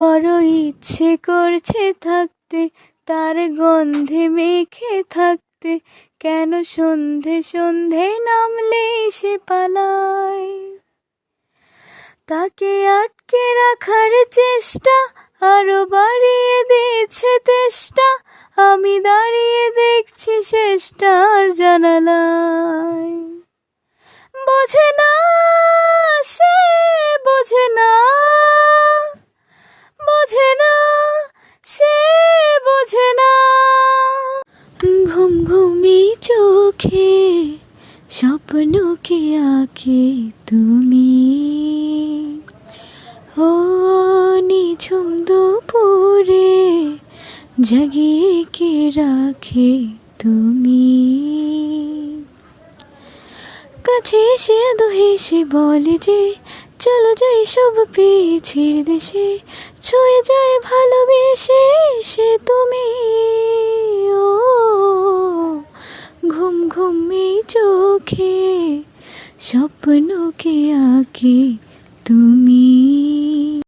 বড় ইচ্ছে করছে থাকতে, তার গন্ধে মেখে থাকতে, কেন সন্ধে সন্ধে নামলে সে পালায়? তাকে আটকে রাখার চেষ্টা, আরও বাড়িয়ে দিয়েছে তেষ্টা, আমি দাঁড়িয়ে দেখছি শেষটার জানালায়। বোঝে না সে, বোঝে না বোঝে না সে বোঝে না। ঘুম ঘুমি চোখে স্বপ্নকে আঁকে তুমি। ও নিঝুম দুপুরে জাগিয়ে কে রাখে তুমি। কাছে এসে আদো হেসে বলে যে চলো যাই সব পিছির দেশে, ছুঁয়ে যায় ভালোবেসে সে তুমি। ও, ঘুম ঘুমি চোখে স্বপ্ন কে আঁকে তুমি।